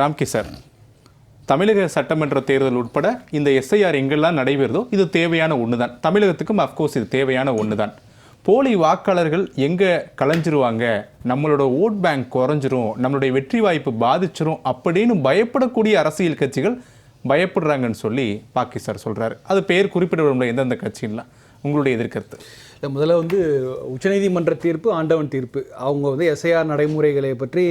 Ramki sir. தமிழக சட்டமன்ற தேர்தல் உட்பட இந்த எஸ்ஐஆர் எங்கெல்லாம் நடைபெறுதோ இது தேவையான ஒன்று தான் தமிழகத்துக்கும் அஃப்கோர்ஸ் இது தேவையான ஒன்று தான் போலி வாக்காளர்கள் எங்கே கலைஞ்சிருவாங்க? நம்மளோட ஓட் பேங்க் குறைஞ்சிரும் நம்மளுடைய வெற்றி வாய்ப்பு பாதிச்சிரும் அப்படின்னு பயப்படக்கூடிய அரசியல் கட்சிகள் பயப்படுறாங்கன்னு சொல்லி பாக்கி சார் சொல்கிறாரு அது பேர் குறிப்பிட எந்தெந்த கட்சின்லாம் உங்களுடைய எதிர்கருத்து? இல்லை முதல்ல வந்து உச்சநீதிமன்ற தீர்ப்பு ஆண்டவன் தீர்ப்பு. அவங்க வந்து எஸ்ஐஆர் நடைமுறைகளை பற்றி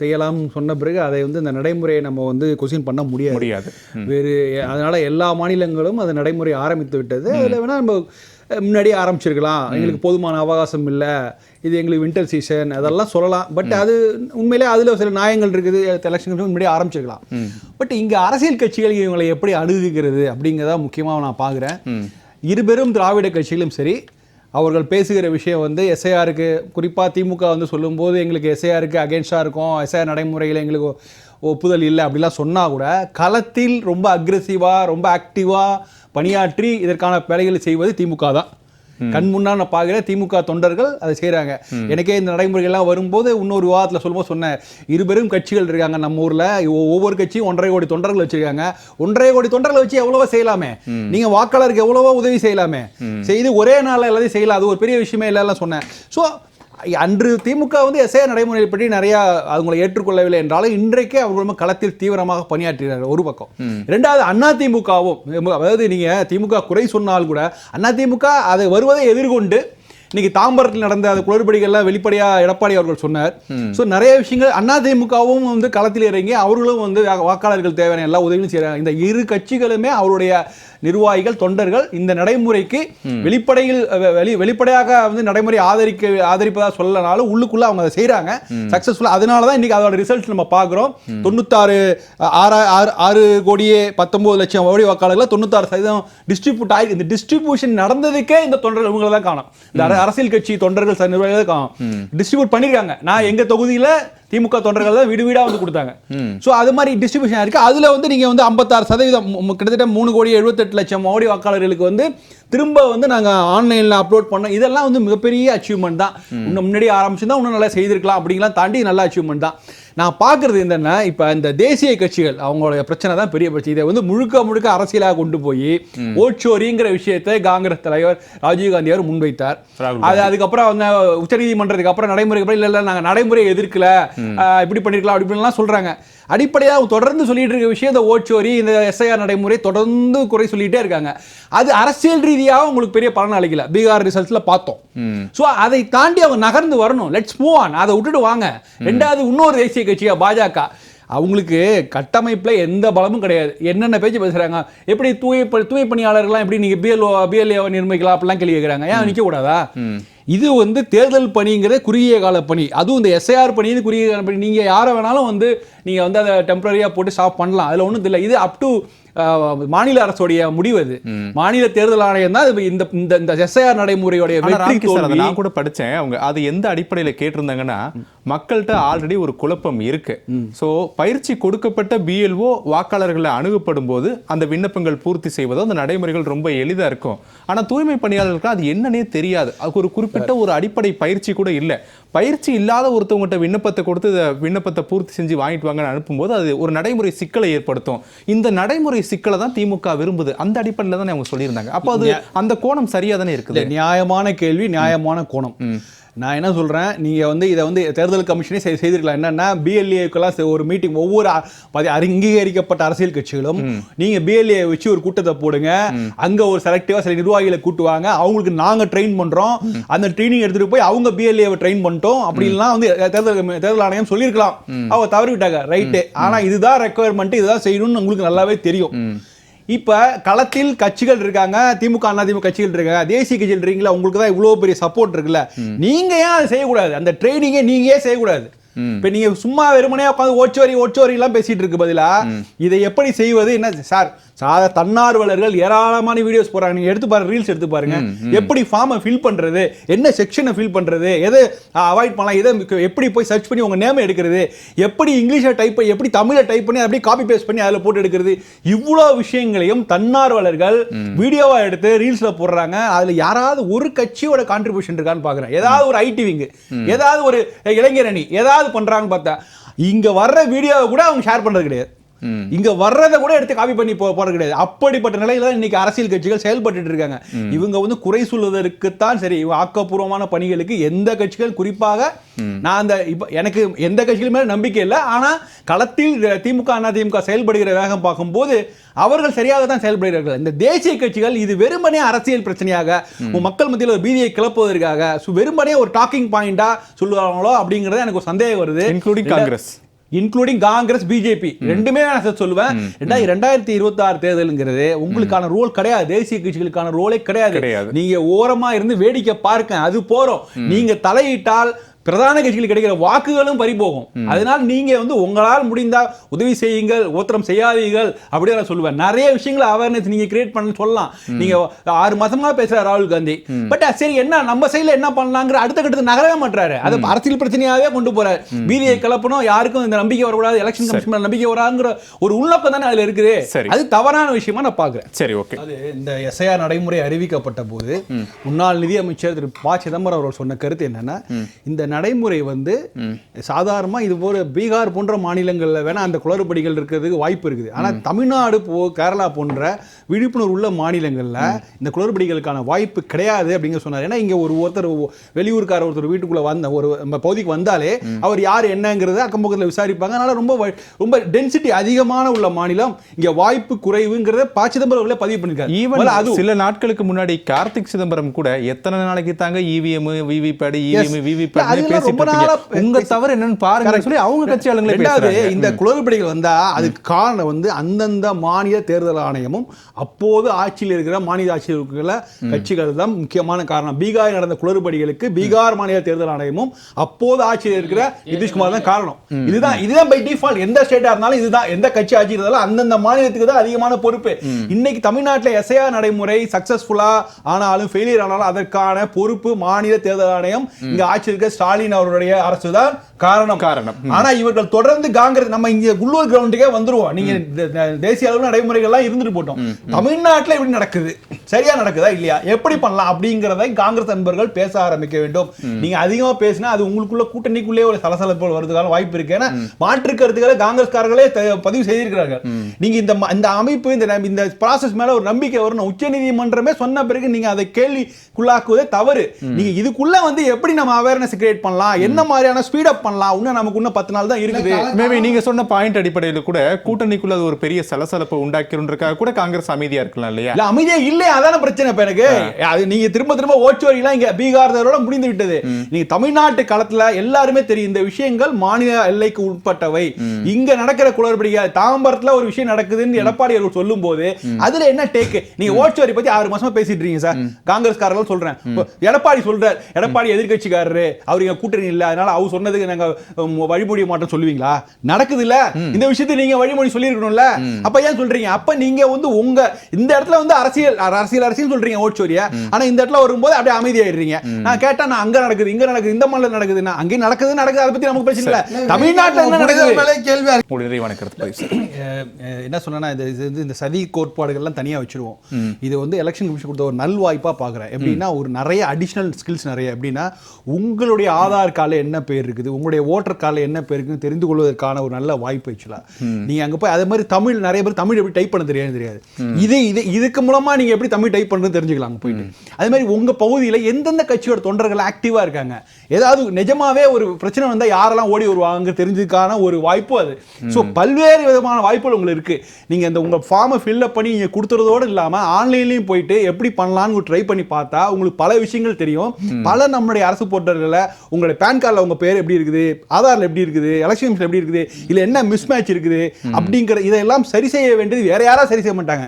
செய்யலாம்னு சொன்ன பிறகு அதை வந்து இந்த நடைமுறையை நம்ம வந்து கொஸ்டின் பண்ண முடியாது. முடியாது. வேறு அதனால எல்லா மாநிலங்களும் அந்த நடைமுறை ஆரம்பித்து விட்டது. அதில் வேணால் நம்ம முன்னாடியே ஆரம்பிச்சிருக்கலாம். எங்களுக்கு போதுமான அவகாசம் இல்லை. இது எங்களுக்கு வின்டர் சீசன் அதெல்லாம் சொல்லலாம். பட் அது உண்மையிலே அதில் சில நியாயங்கள் இருக்குது. எலெக்ஷன் முன்னாடியே ஆரம்பிச்சிருக்கலாம். பட் இங்கே அரசியல் கட்சிகள் இவங்களை எப்படி அணுகுகிறது அப்படிங்கிறத முக்கியமாக நான் பார்க்குறேன். இருபெரும் திராவிட கட்சிகளும் சரி அவர்கள் பேசுகிற விஷயம் வந்து எஸ்ஐஆருக்கு குறிப்பாக திமுக வந்து சொல்லும்போது எங்களுக்கு எஸ்ஐஆருக்கு அகேன்ஸ்டாக இருக்கும் எஸ்ஐஆர் நடைமுறையில் எங்களுக்கு ஒப்புதல் இல்லை அப்படிலாம் சொன்னால் கூட களத்தில் ரொம்ப அக்ரெசிவாக ரொம்ப ஆக்டிவாக பணியாற்றி இதற்கான வேலைகளை செய்வது திமுக தான். கண் முன்னால் நான் பார்க்குற திமுக தொண்டர்கள் அதை செய்கிறாங்க எனக்கே இந்த நடைமுறைகள்லாம் வரும்போது இன்னொரு விவாதத்தில் சொல்லும்போது சொன்னேன். இருபெரும் கட்சிகள் இருக்காங்க நம்ம ஊரில். ஒவ்வொரு கட்சியும் ஒன்றரை கோடி தொண்டர்கள் வச்சிருக்காங்க. ஒன்றரை கோடி தொண்டர்களை வச்சு எவ்வளவோ செய்யலாமே. நீங்க வாக்காளருக்கு எவ்வளவோ உதவி செய்யலாமே. செய்து ஒரே நாளில் எல்லாத்தையும் செய்யலாம். அது ஒரு பெரிய விஷயமே இல்லைலாம் சொன்னேன். ஸோ அன்று திமுக வந்து எஸ்ஐ நடைமுறை பற்றி நிறைய அவங்களை ஏற்றுக்கொள்ளவில்லை என்றாலும் இன்றைக்கே அவர்களும் களத்தில் தீவிரமாக பணியாற்றுகிறார்கள் ஒரு பக்கம். இரண்டாவது அண்ணா திமுகவும் அதாவது நீங்க திமுக குறை சொன்னால் கூட அண்ணா திமுக அதை வருவதை எதிர்கொண்டு இன்னைக்கு தாம்பரத்தில் நடந்த அந்த குளறுபடிகள்லாம் வெளிப்படையா எடப்பாடி அவர்கள் சொன்னார். ஸோ நிறைய விஷயங்கள் அதிமுகவும் வந்து களத்தில் இறங்கி அவர்களும் வந்து வாக்காளர்கள் தேவையான எல்லா உதவியும் செய்கிறாங்க இந்த இரு கட்சிகளுமே அவருடைய நிர்வாகிகள் தொண்டர்கள் இந்த நடைமுறைக்கு வெளிப்படையில் வெளிப்படையாக வந்து நடைமுறை ஆதரிக்க ஆதரிப்பதா சொல்லனாலும் உள்ளுக்குள்ள அவங்க அதை செய்றாங்க சக்சஸ்ஃபுல்லா அதனால தான் இன்னைக்கு அதோட ரிசல்ட்ஸ் நம்ம பார்க்குறோம். தொண்ணூத்தாறு ஆறு ஆறு ஆறு கோடியே பத்தொன்பது லட்சம் ஓடி வாக்காளர்கள் தொண்ணூத்தாறு சதவீதம் டிஸ்ட்ரிபியூட் ஆகி இந்த டிஸ்ட்ரிபியூஷன் நடந்ததுக்கே இந்த தொண்டர்கள் இவங்களை தான் காணும். இந்த அர- அரசியல் கட்சி தொண்டர்கள் நிர்வாகிகள் காணும். டிஸ்ட்ரிபியூட் பண்ணிருக்காங்க நான் எங்க தொகுதியில திமுக தொண்டர்கள் தான் வீடு வீடா வந்து கொடுத்தாங்க. சோ அது மாதிரி டிஸ்ட்ரிபியூஷன் இருக்கு. அதுல வந்து நீங்க வந்து 56% சதவீதம் கிட்டத்தட்ட மூணு கோடி எழுபத்தெட்டு லட்சம் மோடி வாக்காளர்களுக்கு வந்து திரும்ப வந்து நாங்க ஆன்லைன்ல அப்லோட் பண்ணோம். இதெல்லாம் வந்து மிகப்பெரிய அச்சீவ்மெண்ட் தான். இன்னும் முன்னாடி ஆரம்பிச்சிருந்தா இன்னும் நல்லா செய்திருக்கலாம் அப்படிங்கலாம் தாண்டி நல்ல அச்சீவ்மெண்ட் தான். நான் பார்க்கறது என்னன்னா இப்போ இந்த தேசிய கட்சிகள் அவங்களுடைய பிரச்சனை தான் பெரிய பிரச்சனை. இதை வந்து முழுக்க முழுக்க அரசியலாக கொண்டு போய் ஓட்சோரிங்கிற விஷயத்தை காங்கிரஸ் தலைவர் ராஜீவ்காந்தி அவர் முன்வைத்தார். அது அதுக்கப்புறம் வந்து உச்சநீதிமன்றத்துக்கு அப்புறம் நடைமுறைக்கு அப்புறம் இல்ல இல்ல நாங்க நடைமுறையை எதிர்க்கல. இப்படி பண்ணிருக்கலாம் அப்படி இப்படிலாம் சொல்றாங்க. அடிப்படையாக அவங்க தொடர்ந்து சொல்லிட்டு இருக்க விஷயம் இந்த ஓட்சோரி இந்த எஸ்ஐஆர் நடைமுறை தொடர்ந்து குறை சொல்லிட்டே இருக்காங்க. அது அரசியல் ரீதியாக உங்களுக்கு பெரிய பலன் அளிக்கல. பீகார் ரிசல்ட்ஸ்ல பார்த்தோம். ஸோ அதை தாண்டி அவங்க நகர்ந்து வரணும். லெட்ஸ் மூவ் ஆன் அதை விட்டுட்டு வாங்க. ரெண்டாவது இன்னொரு தேசிய கட்சியா பாஜக. அவங்களுக்கு கட்டமைப்புல எந்த பலமும் கிடையாது. என்னென்ன பேச்சு பேசுறாங்க? எப்படி தூய தூய பணியாளர்கள்லாம் எப்படி நீங்க பிஎல்ஓ பிஎல்ஏ நிர்ணயிக்கலாம்? அப்படிலாம் கேள்வி கேட்குறாங்க ஏன் நிக்க கூடாதா? இது வந்து தேர்தல் பணிங்கிறது குறுகிய கால பணி. அதுவும் இந்த எஸ்ஐஆர் பணி குறுகிய கால பணி. நீங்க யாரை வேணாலும் வந்து நீங்க வந்து அதை டெம்பரரியா போட்டு ஸ்டாப் பண்ணலாம். அதுல ஒண்ணும் இல்லை இது அப் டு மாநில அரசுடைய முடிவு அது. மாநில தேர்தல் ஆணையம் தான் இந்த இந்த இந்த எஸ்ஐஆர் நடைமுறையுடைய வெற்றி நான் கூட படிச்சேன். அவங்க அது எந்த அடிப்படையில கேட்டிருந்தாங்கன்னா மக்கள்கிட்ட ஆல்ரெடி ஒரு குழப்பம் இருக்கு. சோ பயிற்சி கொடுக்கப்பட்ட பிஎல்ஓ வாக்காளர்களை அணுகப்படும் போது அந்த விண்ணப்பங்கள் பூர்த்தி செய்வதோ அந்த நடைமுறைகள் ரொம்ப எளிதா இருக்கும். ஆனா தூய்மை பணியாளர்களுக்கு அது என்னன்னே தெரியாது. அதுக்கு ஒரு குறிப்பிட்ட ஒரு அடிப்படை பயிற்சி கூட இல்ல. பயிற்சி இல்லாத ஒருத்தவங்ககிட்ட விண்ணப்பத்தை கொடுத்து இத விண்ணப்பத்தை பூர்த்தி செஞ்சு வாங்கிட்டு வாங்கன்னு அனுப்பும்போது அது ஒரு நடைமுறை சிக்கலை ஏற்படுத்தும். இந்த நடைமுறை சிக்கலை தான் திமுக விரும்புது. அந்த அடிப்படையில தானே அவங்க சொல்லியிருந்தாங்க. அப்போ அது அந்த கோணம் சரியா தானே இருக்குது? நியாயமான கேள்வி நியாயமான கோணம். நான் என்ன சொல்றேன்? நீங்க வந்து இதை வந்து தேர்தல் கமிஷனே செய்- செய்திருக்கலாம். என்னன்னா பிஎல்ஏக்கெல்லாம் ஒரு மீட்டிங் ஒவ்வொரு பதி- அங்கீகரிக்கப்பட்ட அரசியல் கட்சிகளும் நீங்க பிஎல்ஏ வச்சு ஒரு கூட்டத்தை போடுங்க. அங்க ஒரு செலக்டிவா சில நிர்வாகிகளை கூட்டுவாங்க. அவங்களுக்கு நாங்க ட்ரெயின் பண்றோம். அந்த ட்ரைனிங் எடுத்துட்டு போய் அவங்க பிஎல்ஏவை ட்ரெயின் பண்ணிட்டோம். அப்படின்லாம் வந்து தேர்தல் தேர்தல் ஆணையம் சொல்லியிருக்கலாம். அவங்க தவறிவிட்டாங்க. ரைட்டு ஆனா இதுதான் ரெக்குவயர்மெண்ட் இதுதான் செய்யணும்னு உங்களுக்கு நல்லாவே தெரியும். இப்ப களத்தில் கட்சிகள் இருக்காங்க திமுக அதிமுக கட்சிகள் இருக்காங்க தேசிய கட்சிகள் இருக்கீங்களா? உங்களுக்கு தான் இவ்வளவு பெரிய சப்போர்ட் இருக்குல்ல? நீங்க ஏன் அதை செய்யக்கூடாது? அந்த ட்ரைனிங்கை நீங்க ஏன் செய்யக்கூடாது? இப்ப நீங்க சும்மா வெறுமனே உட்காந்து ஓச்சோரி ஓச்சோரி எல்லாம் பேசிட்டு இருக்கு பதிலா இதை எப்படி செய்வது? என்ன சார் சாத தன்னார்வலர்கள் ஏராளமான வீடியோஸ் போறாங்க நீங்க எடுத்து பாருங்க ரீல்ஸ் எடுத்து பாருங்க. எப்படி ஃபார்மை ஃபில் பண்றது? என்ன செக்ஷனை ஃபில் பண்றது? எதை அவாய்ட் பண்ணலாம்? எதை எப்படி போய் சர்ச் பண்ணி உங்க நேம் எடுக்கிறது? எப்படி இங்கிலீஷை டைப் பண்ணி எப்படி தமிழை டைப் பண்ணி அப்படியே காப்பி பேஸ்ட் பண்ணி அதில் போட்டு எடுக்கிறது? இவ்வளோ விஷயங்களையும் தன்னார்வலர்கள் வீடியோவா எடுத்து ரீல்ஸ்ல போடுறாங்க. அதுல யாராவது ஒரு கட்சியோட கான்ட்ரிபியூஷன் இருக்கான்னு பாக்குறேன். ஏதாவது ஒரு ஐடி விங் ஏதாவது ஒரு இளைஞர் அணி ஏதாவது பண்றாங்கன்னு பார்த்தா இங்க வர்ற வீடியோவை கூட அவங்க ஷேர் பண்றது கிடையாது. இங்க வர்றதை கூட எடுத்து காப்பி பண்ணி போ போறது கிடையாது. அப்படிப்பட்ட நிலையில தான் இன்னைக்கு அரசியல் கட்சிகள் செயல்பட்டு இருக்காங்க. இவங்க வந்து குறை சொல்வதற்குத்தான் சரி ஆக்கப்பூர்வமான பணிகளுக்கு எந்த கட்சிகள் குறிப்பாக நான் அந்த இப்ப எனக்கு எந்த கட்சிகள் மேல நம்பிக்கை இல்லை. ஆனா களத்தில் திமுக அண்ணா திமுக செயல்படுகிற வேகம் பார்க்கும்போது அவர்கள் சரியாக தான் செயல்படுகிறார்கள். இந்த தேசிய கட்சிகள் இது வெறுமனே அரசியல் பிரச்சனையாக மக்கள் மத்தியில் ஒரு பீதியை கிளப்புவதற்காக சு- வெறுமனே ஒரு டாக்கிங் பாயிண்டா சொல்லுவாங்களோ அப்படிங்கறது எனக்கு ஒரு சந்தேகம் வருது. Including Congress including Congress BJP ரெண்டுமே நான் சொல்லுவேன். ரெண்டாயிரத்தி இருபத்தி ஆறு தேர்தலுங்கிறது உங்களுக்கான ரோல் கிடையாது. தேசிய கட்சிகளுக்கான ரோலே கிடையாது. கிடையாது. நீங்க ஓரமா இருந்து வேடிக்கை பார்க்க அது போறோம். நீங்க தலையிட்டால் பிரதான கட்சிகளுக்கு கிடைக்கிற வாக்குகளும் பறிபோகும். அதனால நீங்க வந்து உங்களால் முடிந்தா உதவி செய்யுங்கள் ஓத்திரம் செய்யாதீர்கள் அப்படி நான் சொல்லுவேன். நிறைய விஷயங்களை அவேர்னஸ் நீங்க கிரியேட் பண்ண சொல்லலாம். நீங்க ஆறு மாசமா பேசுற ராகுல் காந்தி. பட் சரி என்ன நம்ம சைடுல என்ன பண்ணலாங்கிற அடுத்த கட்டத்துக்கு நகரவே மாட்டாரு அது அரசியல் பிரச்சனையாவே கொண்டு போறாரு. பீதியை கிளப்பணும் யாருக்கும் இந்த நம்பிக்கை வரக்கூடாது எலெக்ஷன் கமிஷன் நம்பிக்கை வராங்கிற ஒரு உள்நோக்கம் தானே அதுல இருக்குது. சரி. அது தவறான விஷயமா நான் பாக்குறேன் சரி ஓகே. அது இந்த எஸ்ஐஆர் நடைமுறை அறிவிக்கப்பட்ட போது முன்னாள் நிதியமைச்சர் திரு ப சிதம்பரம் அவர்கள் சொன்ன கருத்து என்னன்னா இந்த நடைமுறை வந்து சாதாரணமா இது போல பீகார் போன்ற மாநிலங்கள்ல வேணா அந்த குளறுபடிகள் இருக்கிறதுக்கு வாய்ப்பு இருக்குது. ஆனா தமிழ்நாடு போ கேரளா போன்ற விழிப்புணர்வு உள்ள மாநிலங்கள்ல இந்த குளறுபடிகளுக்கான வாய்ப்பு கிடையாது அப்படிங்க சொன்னார். ஏன்னா இங்க ஒரு ஒருத்தர் வெளியூர்கார ஒருத்தர் வீட்டுக்குள்ள வந்த ஒரு நம்ம பகுதிக்கு வந்தாலே அவர் யார் என்னங்கிறத அக்கம் பக்கத்துல விசாரிப்பாங்க. அதனால ரொம்ப ரொம்ப டென்சிட்டி அதிகமான உள்ள மாநிலம். இங்க வாய்ப்பு குறைவுங்கிறத ப சிதம்பரம் அவர்களே பதிவு பண்ணிருக்காரு. ஈவன் அது சில நாட்களுக்கு முன்னாடி கார்த்திக் சிதம்பரம் கூட எத்தனை நாளைக்கு தாங்க இவிஎம் விவிபேட் இவிஎம் விவிபேட் நாளா உங்க தவறு என்னன்னு பாருங்க சொல்லி அவங்க கட்சி ஆளுங்களே ரெண்டாவது இந்த குளறுபடிகள் வந்தா அதுக்கு காரணம் வந்து அந்தந்த மாநில தேர்தல் ஆணையமும் அப்போது ஆட்சியில் இருக்கிற மாநில ஆட்சியில் இருக்கிற கட்சிகள் தான் முக்கியமான காரணம். பீகார் நடந்த குளறுபடிகளுக்கு பீகார் மாநில தேர்தல் ஆணையமும் அப்போது ஆட்சியில் இருக்கிற நிதிஷ்குமார் தான் காரணம். இதுதான் இதுதான் பை டிஃபால்ட் எந்த ஸ்டேட்டா இருந்தாலும் இதுதான். எந்த கட்சி ஆட்சி இருந்தாலும் அந்தந்த மாநிலத்துக்கு தான் அதிகமான பொறுப்பு. இன்னைக்கு தமிழ்நாட்டில் எஸ்ஐஆர் நடைமுறை சக்சஸ்ஃபுல்லா ஆனாலும் ஃபெயிலியர் ஆனாலும் அதற்கான பொறுப்பு மாநில தேர்தல் ஆணையம் இங்க ஆட்சி இருக்க ஸ்டாலின் அவருடைய அரசு தான் காரணம். காரணம். ஆனா இவர்கள் தொடர்ந்து காங்கிரஸ் நம்ம இங்க உள்ளூர் கிரவுண்டுக்கே வந்துருவோம். நீங்க தேசிய அளவு நடைமுறைகள்லாம் இருந்துட்டு போட்டோம். தமிழ்நாட்டுல எப்படி நடக்குது. சரியா நடக்குதா இல்லையா? எப்படி பண்ணலாம் அப்படிங்கறதை காங்கிரஸ் நண்பர்கள் பேச ஆரம்பிக்க வேண்டும். நீங்க அதிகமா பேசினா அது உங்களுக்குள்ள கூட்டணிக்குள்ளே ஒரு சலசலப்பு வருவதற்கான வாய்ப்பு இருக்கு. ஏன்னா மாற்று கருத்துக்களை காங்கிரஸ்காரர்களே பதிவு செய்திருக்கிறார்கள். நீங்க இந்த இந்த அமைப்பு இந்த இந்த ப்ராசஸ் மேல ஒரு நம்பிக்கை வரணும். உச்ச நீதிமன்றமே சொன்ன பிறகு நீங்க அதை கேள்விக்குள்ளாக்குவதே தவறு. நீங்க இதுக்குள்ள வந்து எப்படி நம்ம அவேர்னஸ் கிரியேட் பண்ணலாம்? என்ன மாதிரியான ஸ்பீட் அப் பண்ணலாம். இன்னும் நமக்கு இன்னும் பத்து நாள் தான் இருக்குது. மேபி நீங்க சொன்ன பாயிண்ட் அடிப்படையில கூட கூட்டணிக்குள்ள அது ஒரு பெரிய சலசலப்பை உண்டாக்கிறதுக்காக கூட காங்கிரஸ் அமைதியா இருக்கலாம் இல்லையா? இல்ல அமைதியா இல்லையே அதான பிரச்சனை இப்ப எனக்கு. அது நீங்க திரும்ப திரும்ப ஓச்சுவரிலாம் இங்க பீகார் தேர்தலோட முடிந்து விட்டது. நீங்க தமிழ்நாட்டு களத்துல எல்லாருமே தெரியும் இந்த விஷயங்கள் மாநில எல்லைக்கு உட்பட்டவை. இங்க நடக்கிற குளறுபடிகள் தாம்பரத்துல ஒரு விஷயம் நடக்குதுன்னு எடப்பாடி அவர்கள் சொல்லும் போது அதுல என்ன டேக் நீங்க ஓச்சுவரி பத்தி ஆறு மாசமா பேசிட்டு இருக்கீங்க சார். காங்கிரஸ்காரர்கள் சொல்றேன். எடப்பாடி சொல்றார். எடப்பாடி எதிர்க்கட்சிக்காரரு. அவர் இங்க கூட்டணி இல்ல. அதனால அவர் சொன்னதுக்கு நாங்க உம், வழிமொழி மாட்டோம் சொல்லுவீங்களா? நடக்குது இல்ல இந்த விஷயத்தை நீங்க வழிமொழி சொல்லியிருக்கணும்ல. அப்ப ஏன் சொல்றீங்க? அப்ப நீங்க வந்து உங்க இந்த இடத்துல வந்து அரசியல் அரசியல் அரசியல் சொல்றீங்க ஓட்சோரிய ஆனா இந்த இடத்துல வரும்போது அப்படியே அமைதியாயிடுறீங்க. நான் கேட்டா நான் அங்க நடக்குது இங்க நடக்குது இந்த மாநிலம் நடக்குதுன்னா அங்கே நடக்குது நடக்குது அதை பத்தி நமக்கு பிரச்சனை இல்ல. தமிழ்நாட்டுல என்ன நடக்குது? மேலே கேள்வி என்ன சொன்னா இது இந்த சதி கோட்பாடுகள்லாம் தனியா வச்சிருவோம். இது வந்து எலெக்ஷன் கமிஷன் கொடுத்த ஒரு நல்வாய்ப்பா பார்க்குறேன் எப்படின்னா ஒரு நிறைய அடிஷ்னல் ஸ்கில்ஸ் நிறைய. எப்படின்னா உங்களுடைய ஆதார் கார்டில் என்ன பேர் இருக்குது உங்களுடைய ஓட்டர் கார்டில் என்ன பேர் இருக்குன்னு தெரிந்து கொள்வதற்கான ஒரு நல்ல வாய்ப்பு ஆக்சுவலா நீங்க அங்க போய் அதே மாதிரி தமிழ் நிறைய பேர் தமிழ் எப்படி டைப் பண்ண தெரியாது தெரியாது. இது இது இதுக்கு மூலமா நீங்க எப்படி தமிழ் டைப் பண்ணுறது தெரிஞ்சுக்கலாம் அங்க போயிட்டு. அதே மாதிரி உங்க பகுதியில எந்தெந்த கட்சியோட தொண்டர்கள் ஆக்டிவா இருக்காங்க? ஏதாவது நிஜமாவே ஒரு பிரச்சனை வந்தா யாரெல்லாம் ஓடி வருவாங்க தெரிஞ்சதுக்கான ஒரு வாய்ப்பு அது. ஸோ பல்வேறு விதமான வாய்ப்புகள் உங்களுக்கு இருக்கு. நீங்க இந்த உங்க ஃபார்மை ஃபில்அப் பண்ணி நீங்க கொடுத்துறதோடு இல்லாம ஆன்லைன்லயும் போயிட்டு எப்படி பண்ணலாம்னு ட்ரை பண்ணி பார்த்தா உங்களுக்கு பல விஷயங்கள் தெரியும். பல நம்மளுடைய அரசு போர்ட்டல்களில் உங்களுடைய பேன் கார்டில் உங்க பேர் எப்படி இருக்குது? ஆதார்ல எப்படி இருக்குது? எலெக்ஷன் கமிஷன் எப்படி இருக்குது? இல்ல என்ன மிஸ் மேட்ச் இருக்குது? அப்படிங்கிற இதெல்லாம் சரி செய்ய வேண்டியது வேற யாரா சரி செய்ய மாட்டாங்க.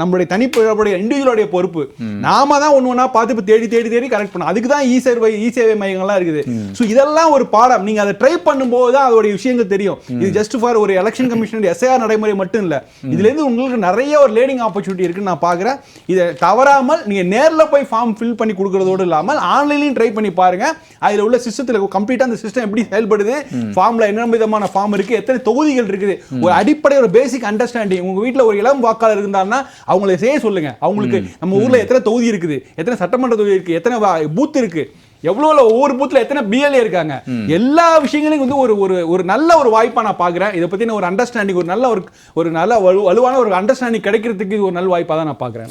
நம்மளுடைய தனிப்படைய இண்டிவிஜுவலுடைய பொறுப்பு. நாம தான் ஒண்ணு ஒண்ணா பார்த்து இப்ப தேடி தேடி தேடி கரெக்ட் பண்ணணும். அதுக்கு தான் இ சேவை இ சேவை மையங்கள்லாம் இருக்குது. ஸோ இதெல்லாம் ஒரு பாடம். நீங்க அதை ட்ரை பண்ணும்போது தான் அதோட விஷயங்கள் தெரியும். இது ஜஸ்ட் ஃபார் ஒரு எலெக்ஷன் கமிஷன் எஸ்ஐஆர் நடைமுறை மட்டும் இல்ல. இதுல இருந்து உங்களுக்கு நிறைய ஒரு லேர்னிங் ஆப்பர்ச்சுனிட்டி இருக்குன்னு நான் பாக்குறேன் இதை தவறாமல் நீங்க நேர்ல போய் ஃபார்ம் ஃபில் பண்ணி கொடுக்கறதோடு இல்லாமல் ஆன்லைன்லயும் ட்ரை பண்ணி பாருங்க. அதுல உள்ள சிஸ்டத்துல கம்ப்ளீட்டா அந்த சிஸ்டம் எப்படி செயல்படுது. ஃபார்ம்ல என்ன விதமான ஃபார்ம் இருக்கு எத்தனை தொகுதிகள் இருக்குது. ஒரு அடிப்படை ஒரு பேசிக் அண்டர்ஸ்டாண்டிங் உங்க வீட்ல ஒரு இளம் வாக்காளர் இருந்தாருன்னா அவங்களை செய்ய சொல்லுங்க. அவங்களுக்கு நம்ம ஊர்ல எத்தனை தொகுதி இருக்குது எத்தனை சட்டமன்ற தொகுதி இருக்கு எத்தனை பூத் இருக்கு. எவ்வளோ ஒவ்வொரு பூத்துல எத்தனை பிஎல்ஏ இருக்காங்க. எல்லா விஷயங்களையும் வந்து ஒரு ஒரு ஒரு நல்ல ஒரு வாய்ப்பா நான் பாக்குறேன் இதை பத்தின ஒரு அண்டர்ஸ்டாண்டிங் ஒரு நல்ல ஒரு ஒரு நல்ல வலு- வலுவான ஒரு அண்டர்ஸ்டாண்டிங் கிடைக்கிறதுக்கு ஒரு நல்ல வாய்ப்பா தான் நான் பாக்குறேன்